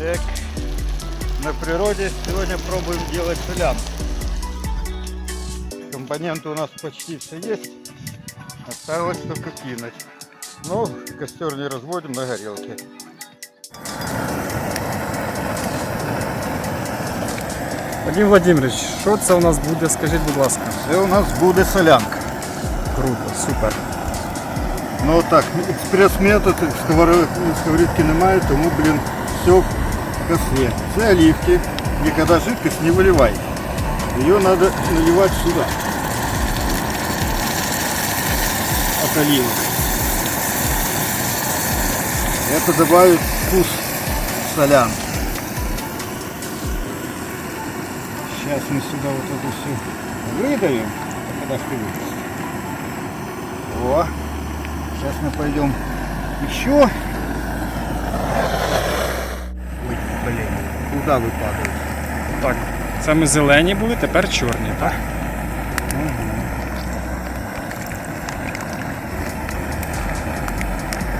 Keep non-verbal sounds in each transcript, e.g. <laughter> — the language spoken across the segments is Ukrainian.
Так, на природе сегодня пробуем делать солянку. Компоненты у нас почти все есть. Осталось только кинуть. Но костер не разводим на горелке. Вадим Владимирович, що це у нас буде, скажіть, будь ласка. Це у нас буде солянка. Круто, супер. Ну так, експрес-метод, сковород- сковорідки немає, тому, блін, все косле. Це оливки, коли жидкость не виливай. Ее надо наливать сюда. От оливок. Это добавит вкус солянки. Сейчас мы сюда вот это все выдаем. Когда выдаешь? О, сейчас мы пойдем еще. Куда вы падаете? Так, це ми зелені були, тепер чорні, так?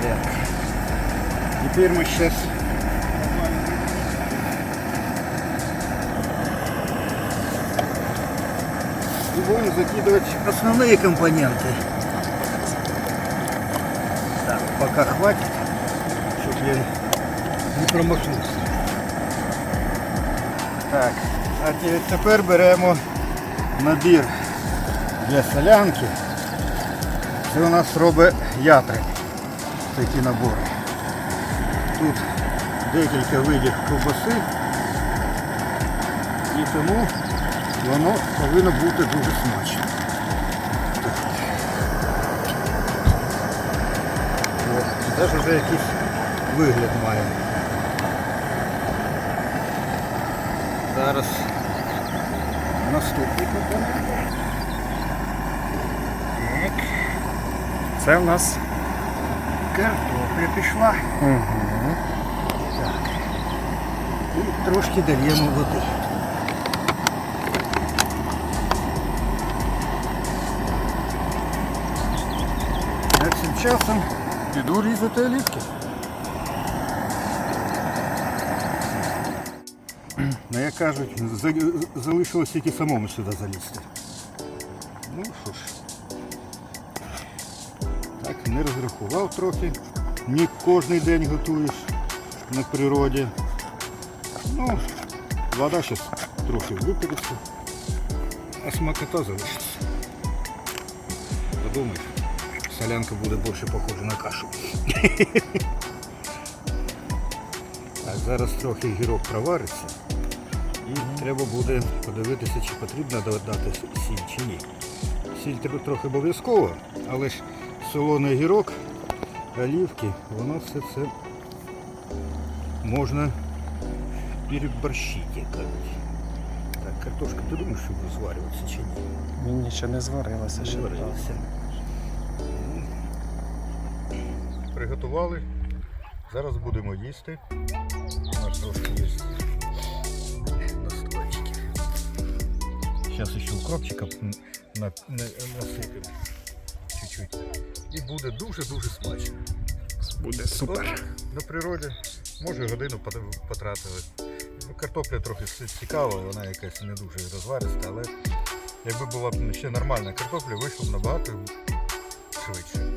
Так. Теперь мы сейчас и будем закидывать основные компоненты. Так, пока хватит, чтобы я не промахнувся. Так, а тепер беремо набір для солянки. Це у нас робить ятрик такі набори. Тут декілька видів ковбаси і тому воно повинно бути дуже смачно. Теж вже якийсь вигляд має. Зараз наступний. Так. Це в нас. Картопля пішла. Так. І трошки даємо води. А цим часом піду різати олівки. Ну, як кажуть, залишилось тільки самому сюди залізти. Ну що ж. Так, не розрахував трохи. Не кожен день готуєш на природі. Ну, вода зараз трохи випариться, а смакота залишиться. Подумаєш, солянка буде більше похожа на кашу. <laughs> Так, зараз трохи гірок провариться. І треба буде подивитися, чи потрібно додати сіль чи ні. Сіль треба трохи обов'язково, але ж солоний гірок, олівки, воно все це можна переборщити, кажуть. Так, картошка, ти думаєш, що буде зварюватися чи ні? Ні, нічого не зварилося ще. Зварилася. Приготували. Зараз будемо їсти. У нас трошки є Зараз еще укропчика на, на, насыпем чуть-чуть. І буде дуже-дуже смачно. Буде супер. На природі, може годину пот- потратили. Ну, Картопля трохи цікава, вона якась не дуже розвариста, але якби була б ще нормальна картопля, вийшло б набагато швидше.